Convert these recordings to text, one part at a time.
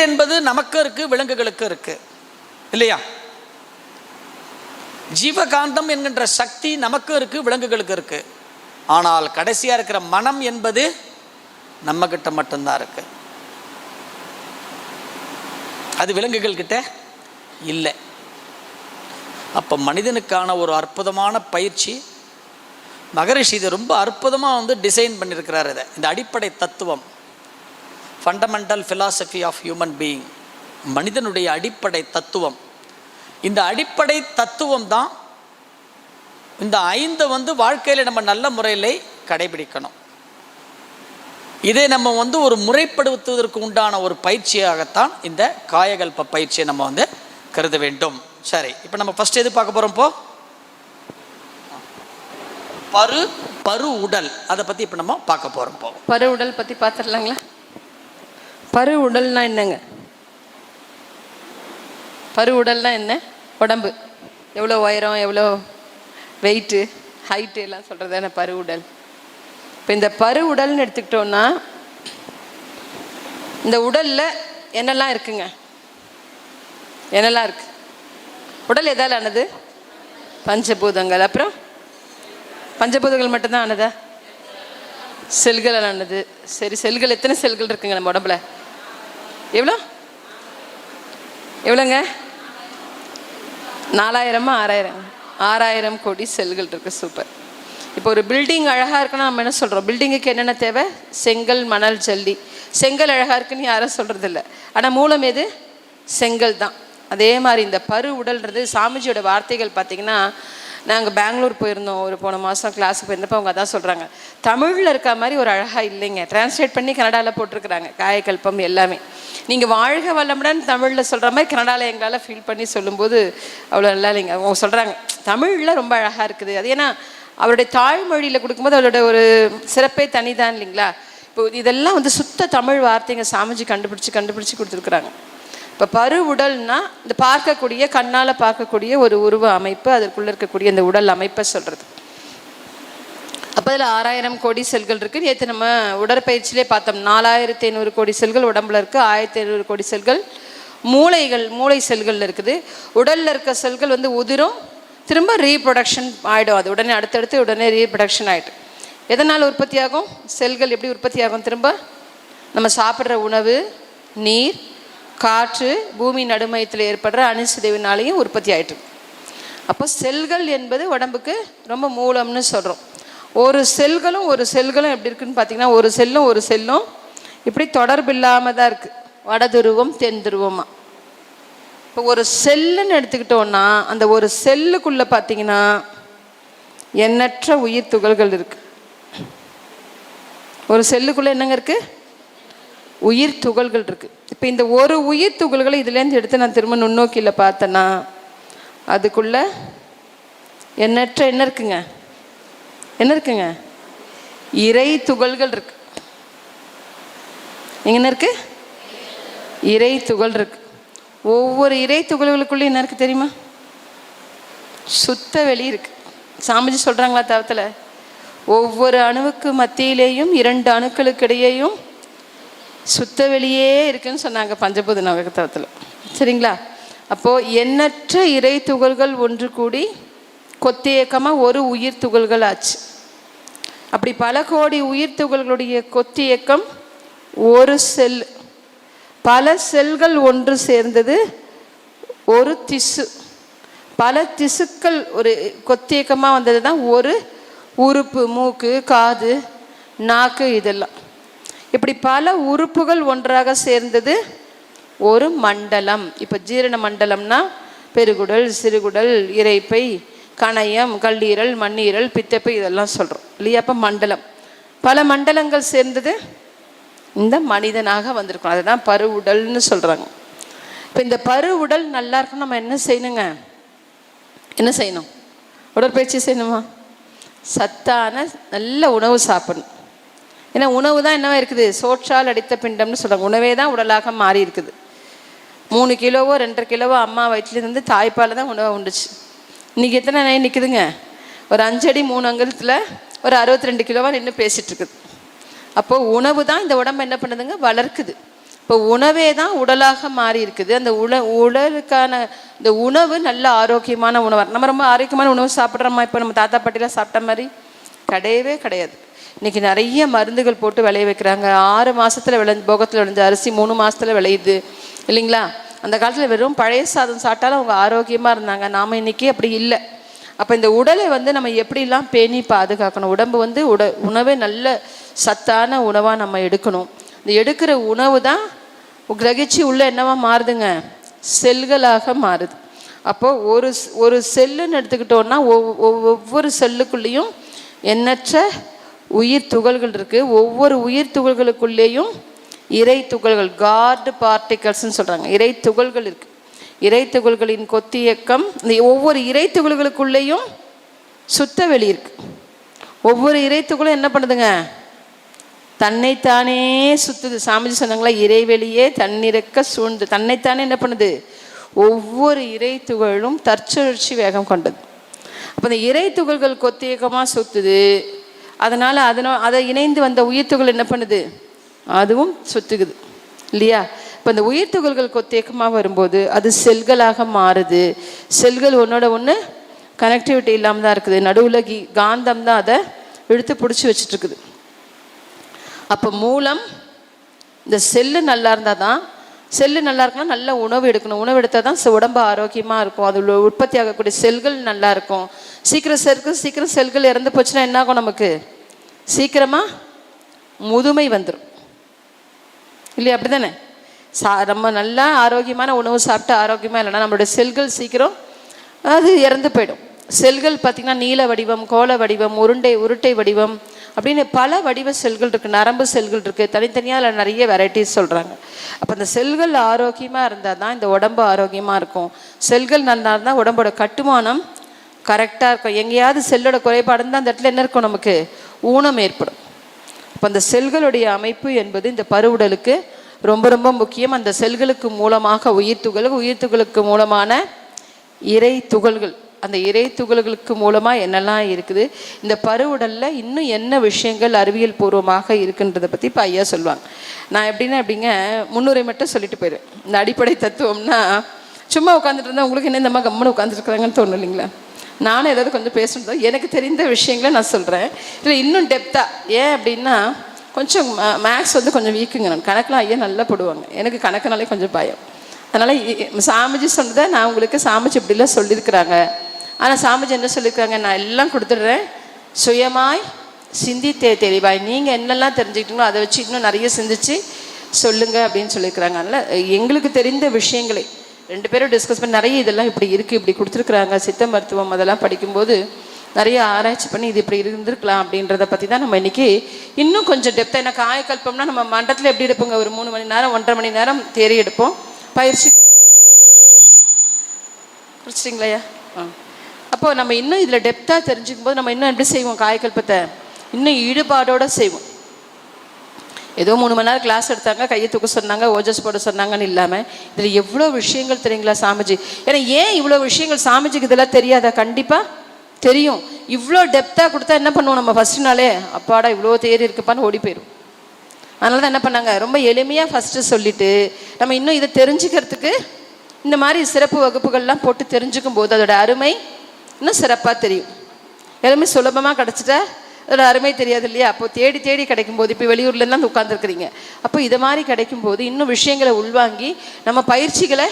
உயிர் என்பது நமக்கு இருக்கு விலங்குகளுக்கு இருக்கு. இல்லையா? ஜீவகாந்தம் என்கின்ற சக்தி நமக்கு இருக்கு விலங்குகளுக்கு இருக்கு. ஆனால் கடைசியா இருக்கிற மனம் என்பது நம்ம கிட்ட மட்டும்தான் இருக்கு. அது விலங்குகள் கிட்ட இல்லை. அப்போ மனிதனுக்கான ஒரு அற்புதமான பயிற்சி மகரிஷி இது ரொம்ப அற்புதமாக வந்து டிசைன் பண்ணியிருக்கிறார் இதை. இந்த அடிப்படை தத்துவம். Fundamental philosophy of human being மனிதனுடைய அடிப்படை தத்துவம். இந்த அடிப்படை தத்துவம் தான் இந்த ஐந்து வந்து வாழ்க்கையில் நம்ம நல்ல முறையில் கடைபிடிக்கணும். இதை நம்ம வந்து ஒரு முறைப்படுத்துவதற்கு உண்டான ஒரு பயிற்சியாகத்தான் இந்த காயகல்ப பயிற்சியை நம்ம வந்து கருத வேண்டும். சரி இப்போ நம்ம ஃபஸ்ட் எது பார்க்க போகிறோம் இப்போ பரு பரு உடல். அதை பற்றி இப்போ நம்ம பார்க்க போகிறோம் இப்போ பரு உடல் பற்றி பார்த்துடலாங்களா? பரு உடல்னா என்னங்க? பரு உடல்னா என்ன? உடம்பு. எவ்வளோ உயரம் எவ்வளோ வெயிட்டு ஹைட்டு எல்லாம் சொல்கிறது தானே பரு உடல்? இப்போ இந்த பரு உடல்னு எடுத்துக்கிட்டோன்னா இந்த உடலில் என்னெல்லாம் இருக்குங்க? என்னெல்லாம் இருக்கு? உடல் எதால் ஆனது? பஞ்சபூதங்கள். அப்புறம் பஞ்சபூதங்கள் மட்டும்தான் ஆனதா? செல்களால் ஆனது. சரி செல்கள் எத்தனை செல்கள் இருக்குங்க நம்ம உடம்புல? எவ்வளோ? எவ்வளோங்க? நாலாயிரமா ஆறாயிரம்? ஆறாயிரம் கோடி செல்கள் இருக்குது சூப்பர் இப்போ ஒரு பில்டிங் அழகாக இருக்குன்னா நம்ம என்ன சொல்கிறோம் பில்டிங்குக்கு என்னென்ன தேவை? செங்கல் மணல் ஜல்லி. செங்கல் அழகாக இருக்குன்னு யாரும் சொல்கிறது இல்லை ஆனால் மூலம் எது? செங்கல் தான். அதே மாதிரி இந்த பரு உடல்ன்றது சாமிஜியோட வார்த்தைகள் பார்த்தீங்கன்னா நாங்கள் பெங்களூர் போயிருந்தோம் ஒரு போன மாதம் கிளாஸுக்கு போயிருந்தப்போ அவங்க அதான் சொல்கிறாங்க தமிழில் இருக்க மாதிரி ஒரு அழகாக இல்லைங்க. டிரான்ஸ்லேட் பண்ணி கனடாவில் போட்டிருக்கிறாங்க. காயக்கல்பம் எல்லாமே. நீங்கள் வாழ்க வல்லமுடன் தமிழில் சொல்கிற மாதிரி கனடாவில் எங்களால் ஃபீல் பண்ணி சொல்லும்போது அவ்வளோ நல்லா இல்லைங்க. அவங்க சொல்கிறாங்க தமிழில் ரொம்ப அழகாக இருக்குது. அது ஏன்னா அவருடைய தாய்மொழியில் கொடுக்கும்போது அவரோட ஒரு சிறப்பே தனிதான் இல்லைங்களா? இப்போ இதெல்லாம் வந்து சுத்த தமிழ் வார்த்தைங்க சாமிஜி கண்டுபிடிச்சி கண்டுபிடிச்சி கொடுத்துருக்குறாங்க. இப்போ பரு உடல்னா இந்த பார்க்கக்கூடிய கண்ணால் பார்க்கக்கூடிய ஒரு உருவ அமைப்பு அதற்குள்ளே இருக்கக்கூடிய இந்த உடல் அமைப்பை சொல்கிறது அப்போ அதில் ஆறாயிரம் கோடி செல்கள் இருக்குது நேற்று நம்ம உடற்பயிற்சியிலே பார்த்தோம். நாலாயிரத்தி ஐநூறு கோடி செல்கள் உடம்புல இருக்குது ஆயிரத்தி ஐநூறு கோடி செல்கள் மூளைகள் மூளை செல்கள் இருக்குது. உடலில் இருக்க செல்கள் வந்து உதிரும் திரும்ப ரீப்ரொடக்ஷன் ஆகிடும் அது உடனே அடுத்தடுத்து உடனே ரீப்ரொடக்ஷன் ஆகிடும் எதனால் உற்பத்தி ஆகும் செல்கள் எப்படி உற்பத்தி ஆகும் திரும்ப? நம்ம சாப்பிட்ற உணவு நீர் காற்று பூமி நடுமையத்தில் ஏற்படுற அணுசிதைவினாலேயும் உற்பத்தி ஆயிட்டு அப்போ செல்கள் என்பது உடம்புக்கு ரொம்ப மூலம்னு சொல்கிறோம் ஒரு செல்களும் ஒரு செல்களும் எப்படி இருக்குன்னு பார்த்தீங்கன்னா ஒரு செல்லும் ஒரு செல்லும் இப்படி தொடர்பு இல்லாமல் தான் இருக்குது வடதுருவம் தென் துருவமாக இப்போ ஒரு செல்லுன்னு எடுத்துக்கிட்டோன்னா அந்த ஒரு செல்லுக்குள்ளே பார்த்தீங்கன்னா எண்ணற்ற உயிர் துகள்கள் இருக்குது ஒரு செல்லுக்குள்ளே என்னங்க இருக்குது உயிர் துகள்கள் இருக்குது இப்போ இந்த ஒரு உயிர் துகள்களை இதுலேருந்து எடுத்து நான் திரும்ப நுண்ணோக்கியில் பார்த்தேன்னா அதுக்குள்ள எண்ணற்ற என்ன இருக்குங்க. என்ன இருக்குங்க. இறை துகள்கள் இருக்கு. என்ன இருக்கு? இறை துகள் இருக்கு. ஒவ்வொரு இறை துகள்களுக்குள்ளே என்ன இருக்கு தெரியுமா? சுத்த வெளி இருக்கு. சாமிஜி சொல்கிறாங்களா தவத்தில்? ஒவ்வொரு அணுவுக்கு மத்தியிலேயும் இரண்டு அணுக்களுக்கு இடையேயும் சுத்த வெளியே இருக்குன்னு சொன்னாங்க பஞ்சபூத நவகத்தவத்தில் சரிங்களா? அப்போது எண்ணற்ற இறை துகள்கள் ஒன்று கூடி கொத்தியக்கமாக ஒரு உயிர் துகள்கள் ஆச்சு. அப்படி பல கோடி உயிர் துகள்களுடைய கொத்தியக்கம் ஒரு செல். பல செல்கள் ஒன்று சேர்ந்தது ஒரு திசு. பல திசுக்கள் ஒரு கொத்தியக்கமாக வந்தது தான் ஒரு உறுப்பு மூக்கு காது நாக்கு இதெல்லாம். இப்படி பல உறுப்புகள் ஒன்றாக சேர்ந்தது ஒரு மண்டலம். இப்போ ஜீரண மண்டலம்னா பெருகுடல் சிறுகுடல் இரைப்பை கணையம் கல்லீரல் மண்ணீரல் பித்தப்பை இதெல்லாம் சொல்கிறோம் இல்லையா? அப்போ மண்டலம். பல மண்டலங்கள் சேர்ந்தது இந்த மனிதனாக வந்திருக்கணும் அதுதான் பருவுடல்னு சொல்கிறாங்க இப்போ இந்த பருவுடல் உடல் நல்லா இருக்கும் நம்ம என்ன செய்யணுங்க? என்ன செய்யணும்? உடற்பயிற்சி செய்யணுமா? சத்தான நல்ல உணவு சாப்பிடணும். ஏன்னா உணவு தான் என்னவா இருக்குது? சோற்றால் அடித்த பிண்டம்னு சொல்கிறாங்க உணவே தான் உடலாக மாறி இருக்குது. மூணு கிலோவோ ரெண்டரை கிலோவோ அம்மா வயிற்றுலேருந்து தாய்ப்பால் தான் உணவை உண்டுச்சு. இன்றைக்கி எத்தனை நாய் நிற்குதுங்க ஒரு அஞ்சடி மூணு அங்கலத்தில் ஒரு அறுபத்தி ரெண்டு கிலோவாக நின்று பேசிகிட்டு இருக்குது அப்போது உணவு தான் இந்த உடம்பை என்ன பண்ணுதுங்க? வளர்க்குது. இப்போ உணவே தான் உடலாக மாறி இருக்குது. அந்த உல உடலுக்கான இந்த உணவு நல்ல ஆரோக்கியமான உணவு. நம்ம ரொம்ப ஆரோக்கியமான உணவு சாப்பிட்றோமா? இப்போ நம்ம தாத்தா பாட்டிலாம் சாப்பிட்ட மாதிரி கிடையவே கிடையாது. இன்றைக்கி நிறைய மருந்துகள் போட்டு விளைய வைக்கிறாங்க. ஆறு மாதத்தில் விளைஞ்ச போகத்தில் விளைஞ்ச அரிசி மூணு மாதத்தில் விளையுது. இல்லைங்களா? அந்த காலத்தில் வெறும் பழைய சாதம் சாப்பிட்டாலும் அவங்க ஆரோக்கியமாக இருந்தாங்க. நாம் இன்னைக்கு அப்படி இல்லை. அப்போ இந்த உடலை வந்து நம்ம எப்படிலாம் பேணி பாதுகாக்கணும்? உடம்பு வந்து உட உணவே நல்ல சத்தான உணவாக நம்ம எடுக்கணும். இந்த எடுக்கிற உணவு தான் கிரகிச்சு உள்ள என்னவா மாறுதுங்க? செல்களாக மாறுது. அப்போது ஒரு ஒரு செல்லுன்னு எடுத்துக்கிட்டோன்னா ஒவ்வொரு செல்லுக்குள்ளேயும் எண்ணற்ற உயிர் துகள்கள் இருக்குது ஒவ்வொரு உயிர் துகள்களுக்குள்ளேயும் இறை துகள்கள் கார்டு பார்ட்டிகல்ஸ்ன்னு சொல்கிறாங்க இறை துகள்கள் இருக்குது இறை துகள்களின் கொத்தியக்கம் இந்த ஒவ்வொரு இறை துகள்களுக்குள்ளேயும் சுத்த வெளி இருக்கு. ஒவ்வொரு இறை துகளும் என்ன பண்ணுதுங்க? தன்னைத்தானே சுத்துது. சாமிஜி சொன்னாங்களா இறைவெளியே தன்னிறக்க சூழ்ந்து. தன்னைத்தானே என்ன பண்ணுது? ஒவ்வொரு இறை துகளும் தற்சுழற்சி வேகம் கொண்டது. அப்போ இந்த இறை துகள்கள் கொத்தியக்கமாக சுத்துது. அதனால் அதனோ அதை இணைந்து வந்த உயிர்த்துகள் என்ன பண்ணுது? அதுவும் சுத்துக்குது. இல்லையா? இப்போ இந்த உயிர் துகள்கள் கொத்தேக்கமாக வரும்போது அது செல்களாக மாறுது. செல்கள் ஒன்றோட ஒன்று கனெக்டிவிட்டி இல்லாமல் தான் இருக்குது. நடுவில் கி காந்தம் தான் அதை இழுத்து பிடிச்சி வச்சுட்டு இருக்குது. அப்போ மூலம் இந்த செல்லு நல்லா இருந்தால் தான் செல்லு நல்லா இருக்குன்னா நல்ல உணவு எடுக்கணும். உணவு எடுத்தால் தான் உடம்பு ஆரோக்கியமாக இருக்கும். அதில் உற்பத்தி ஆகக்கூடிய செல்கள் நல்லா இருக்கும். சீக்கிரம் செருக்கு சீக்கிரம் செல்கள் இறந்து போச்சுன்னா என்ன ஆகும் நமக்கு? சீக்கிரமாக முதுமை வந்துடும் இல்லையா? அப்படி தானே சா நம்ம நல்லா ஆரோக்கியமான உணவு சாப்பிட்டு ஆரோக்கியமாக இல்லைன்னா நம்மளுடைய செல்கள் சீக்கிரம் அது இறந்து போயிடும். செல்கள் பார்த்திங்கன்னா நீல வடிவம் கோள வடிவம் உருண்டை உருட்டை வடிவம் அப்படின்னு பல வடிவ செல்கள் இருக்குது நரம்பு செல்கள் இருக்குது தனித்தனியாக அதில் நிறைய வெரைட்டிஸ் சொல்கிறாங்க அப்போ அந்த செல்கள் ஆரோக்கியமாக இருந்தால் தான் இந்த உடம்பு ஆரோக்கியமாக இருக்கும். செல்கள் நல்லா இருந்தால் உடம்போட கட்டுமானம் கரெக்டாக இருக்கும். எங்கேயாவது செல்லோட குறைபாடு இருந்தால் அந்த இடத்துல என்ன இருக்கும் நமக்கு? ஊனம் ஏற்படும். அப்போ அந்த செல்களுடைய அமைப்பு என்பது இந்த பருவுடலுக்கு ரொம்ப ரொம்ப முக்கியம். அந்த செல்களுக்கு மூலமாக உயிர் துகள் உயிர் துகளுக்கு மூலமான இறை துகள்கள். அந்த இறை துகள்களுக்கு மூலமாக என்னெல்லாம் இருக்குது இந்த பருவுடலில் இன்னும் என்ன விஷயங்கள் அறிவியல் பூர்வமாக இருக்குன்றதை பற்றி இப்போ ஐயா சொல்லுவாங்க. நான் எப்படின்னா அப்படிங்க முன்னுரை மட்டும் சொல்லிட்டு போயிடுவேன் இந்த அடிப்படை தத்துவம்னா சும்மா உட்காந்துட்டு இருந்தால் உங்களுக்கு என்ன இந்த மாதிரி கம்முன்னு உட்காந்துருக்குறாங்கன்னு தோணும் இல்லைங்களா? நானும் ஏதாவது கொஞ்சம் பேசணும் எனக்கு தெரிந்த விஷயங்களை நான் சொல்கிறேன் இல்லை இன்னும் டெப்த்தாக ஏன் அப்படின்னா கொஞ்சம் மேக்ஸ் வந்து கொஞ்சம் வீக்குங்க நான் கணக்கெலாம் ஐயா நல்லா போடுவாங்க. எனக்கு கணக்குனாலே கொஞ்சம் பயம். அதனால் சாமிஜி சொன்னதை நான் உங்களுக்கு சாமிஜி இப்படிலாம் சொல்லியிருக்கிறாங்க. ஆனால் சாமிஜி என்ன சொல்லியிருக்காங்க நான் எல்லாம் கொடுத்துட்றேன். சுயமாய் சிந்தித்தே தெளிவாய். நீங்கள் என்னெல்லாம் தெரிஞ்சுக்கிட்டீங்களோ அதை வச்சு இன்னும் நிறைய சிந்திச்சு சொல்லுங்க அப்படின்னு சொல்லியிருக்கிறாங்க அதனால் எங்களுக்கு தெரிந்த விஷயங்களை ரெண்டு பேரும் டிஸ்கஸ் பண்ணி நிறைய இதெல்லாம் இப்படி இருக்குது இப்படி கொடுத்துருக்குறாங்க. சித்த மருத்துவம் அதெல்லாம் படிக்கும்போது நிறைய ஆராய்ச்சி பண்ணி இது இப்படி இருந்திருக்கலாம் அப்படின்றத பற்றி தான் நம்ம இன்னைக்கு இன்னும் கொஞ்சம் டெப்த்தாக என்ன காயக்கல்பம்னா நம்ம மண்டலத்தில் எப்படி எடுப்போங்க ஒரு மூணு மணி நேரம் ஒன்றரை மணி நேரம் தேறி எடுப்போம். பயிற்சி குடிச்சிட்டிங்களையா ஆ. அப்போ நம்ம இன்னும் இதில் டெப்த்தாக தெரிஞ்சுக்கும் போது நம்ம இன்னும் எப்படி செய்வோம் காயக்கல்பத்தை இன்னும் ஈடுபாடோட செய்வோம். ஏதோ மூணு மணி நேரம் கிளாஸ் எடுத்தாங்க கையை தூக்க சொன்னாங்க ஓஜஸ் போட சொன்னாங்கன்னு இல்லாமல் இதில் எவ்வளோ விஷயங்கள் தெரியுங்களா சாமிஜி? ஏன்னா ஏன் இவ்வளோ விஷயங்கள் சாமிஜிக்கு இதெல்லாம் தெரியாதா? கண்டிப்பாக தெரியும். இவ்வளோ டெப்த்தாக கொடுத்தா என்ன பண்ணுவோம் நம்ம ஃபஸ்ட்டு நாளே? அப்பாடா இவ்வளோ தேரி இருக்குப்பான்னு ஓடி போயிடும் அதனால தான் என்ன பண்ணாங்க? ரொம்ப எளிமையாக ஃபஸ்ட்டு சொல்லிட்டு நம்ம இன்னும் இதை தெரிஞ்சுக்கிறதுக்கு இந்த மாதிரி சிறப்பு வகுப்புகள்லாம் போட்டு தெரிஞ்சுக்கும் போது அதோட அருமை இன்னும் சிறப்பாக தெரியும். எல்லாமே சுலபமாக கிடச்சிட்டா அதில் அருமை தெரியாது இல்லையா? அப்போ தேடி தேடி கிடைக்கும் போது இப்போ வெளியூர்லேருந்து உட்காந்துருக்குறீங்க அப்போ இது மாதிரி கிடைக்கும் போது இன்னும் விஷயங்களை உள்வாங்கி நம்ம பயிற்சிகளை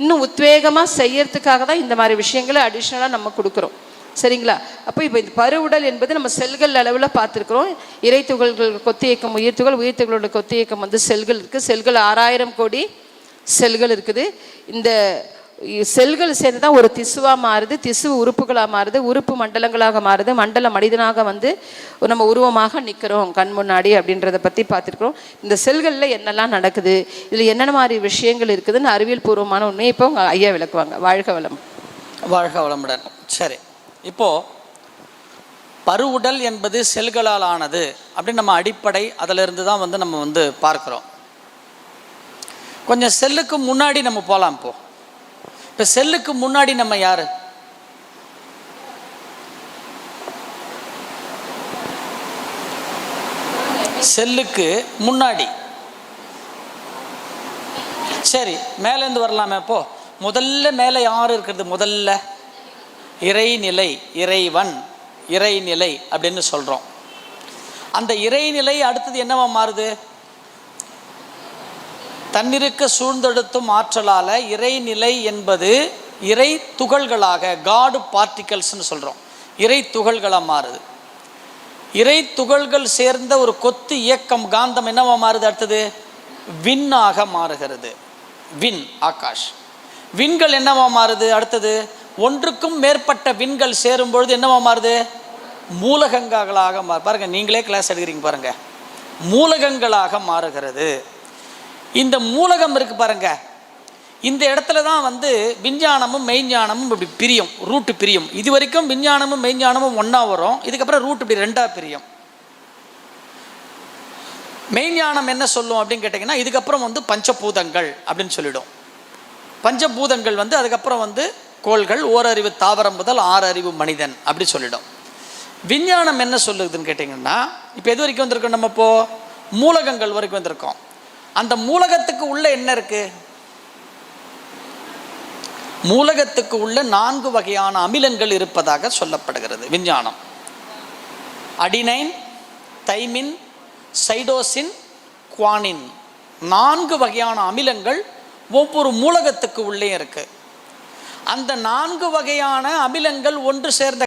இன்னும் உத்வேகமாக செய்யறதுக்காக தான் இந்த மாதிரி விஷயங்களை அடிஷ்னலாக நம்ம கொடுக்குறோம். சரிங்களா? அப்போ இப்போ இந்த பருவுடல் என்பது நம்ம செல்கள் அளவில் பார்த்துருக்குறோம். இறை துகள்கள் கொத்தியக்கம் உயிர் துகள் உயிர் துகளோட கொத்தியக்கம் வந்து செல்கள் இருக்குது செல்கள் ஆறாயிரம் கோடி செல்கள் இருக்குது. இந்த செல்கள் சேர்ந்து தான் ஒரு திசுவாக மாறுது திசு உறுப்புகளாக மாறுது உறுப்பு மண்டலங்களாக மாறுது மண்டல மனிதனாக வந்து நம்ம உருவமாக நிற்கிறோம் கண் முன்னாடி அப்படின்றத பற்றி பார்த்துருக்குறோம். இந்த செல்களில் என்னெல்லாம் நடக்குது இதில் என்னென்ன மாதிரி விஷயங்கள் இருக்குதுன்னு அறிவியல் பூர்வமான உண்மையை இப்போ உங்க ஐயா விளக்குவாங்க. வாழ்க வளம். வாழ்க வளமுடன். சரி. இப்போது பருவுடல் என்பது செல்களால் ஆனது அப்படின்னு நம்ம அடிப்படை அதிலிருந்து தான் வந்து நம்ம வந்து பார்க்குறோம். கொஞ்சம் செல்லுக்கு முன்னாடி நம்ம போகலாம் இப்போது இப்போ செல்லுக்கு முன்னாடி நம்ம யார்? செல்லுக்கு முன்னாடி. சரி மேலேருந்து வரலாமே அப்போ. முதல்ல மேலே யார் இருக்கிறது? முதல்ல. இறைநிலை இறைவன் இறைநிலை அப்படின்னு சொல்கிறோம் அந்த இறைநிலை அடுத்தது என்னவா மாறுது? தன்னிருக்க சூழ்ந்தெடுத்தும் ஆற்றலால் இறைநிலை என்பது இறை துகள்களாக காடு பார்ட்டிகல்ஸ்னு சொல்கிறோம் இறை துகள்களாக மாறுது. இறை துகள்கள் சேர்ந்த ஒரு கொத்து இயக்கம் காந்தம் என்னவா மாறுது அடுத்தது? விண்ணாக மாறுகிறது. விண் ஆகாஷ். விண்கள் என்னவா மாறுது அடுத்தது? ஒன்றுக்கும் மேற்பட்ட விண்கள் சேரும் பொழுது என்னவா மாறுது? மூலகங்களாக மா பாருங்கள் நீங்களே கிளாஸ் எடுக்கிறீங்க பாருங்கள் மூலகங்களாக மாறுகிறது. இந்த மூலகம் இருக்கு பாருங்க. இந்த இடத்துல தான் வந்து விஞ்ஞானமும் மெய்ஞானமும் இப்படி பிரியும் ரூட்டு பிரியும். இது வரைக்கும் விஞ்ஞானமும் மெய்ஞானமும் ஒன்றா வரும். இதுக்கப்புறம் ரூட் இப்படி ரெண்டாக பிரியும். மெய்ஞானம் என்ன சொல்லும் அப்படின்னு கேட்டிங்கன்னா இதுக்கப்புறம் வந்து பஞ்சபூதங்கள் அப்படின்னு சொல்லிடும். பஞ்சபூதங்கள் வந்து அதுக்கப்புறம் வந்து கோள்கள் ஓரறிவு தாவரம் முதல் ஆறறிவு மனிதன் அப்படி சொல்லிடும். விஞ்ஞானம் என்ன சொல்லுதுன்னு கேட்டிங்கன்னா இப்போ எது வரைக்கும் வந்திருக்கோம் நம்ம இப்போது மூலகங்கள் வரைக்கும் வந்திருக்கோம். அந்த மூலகத்துக்கு உள்ள என்ன இருக்கு? மூலகத்துக்கு உள்ள நான்கு வகையான அமிலங்கள் இருப்பதாக சொல்லப்படுகிறது. விஞ்ஞானம். Adenine thymine cytosine guanine. நான்கு வகையான அமிலங்கள் ஒவ்வொரு மூலகத்துக்கு உள்ளே இருக்கு. அந்த நான்கு வகையான அமிலங்கள் ஒன்று சேர்ந்த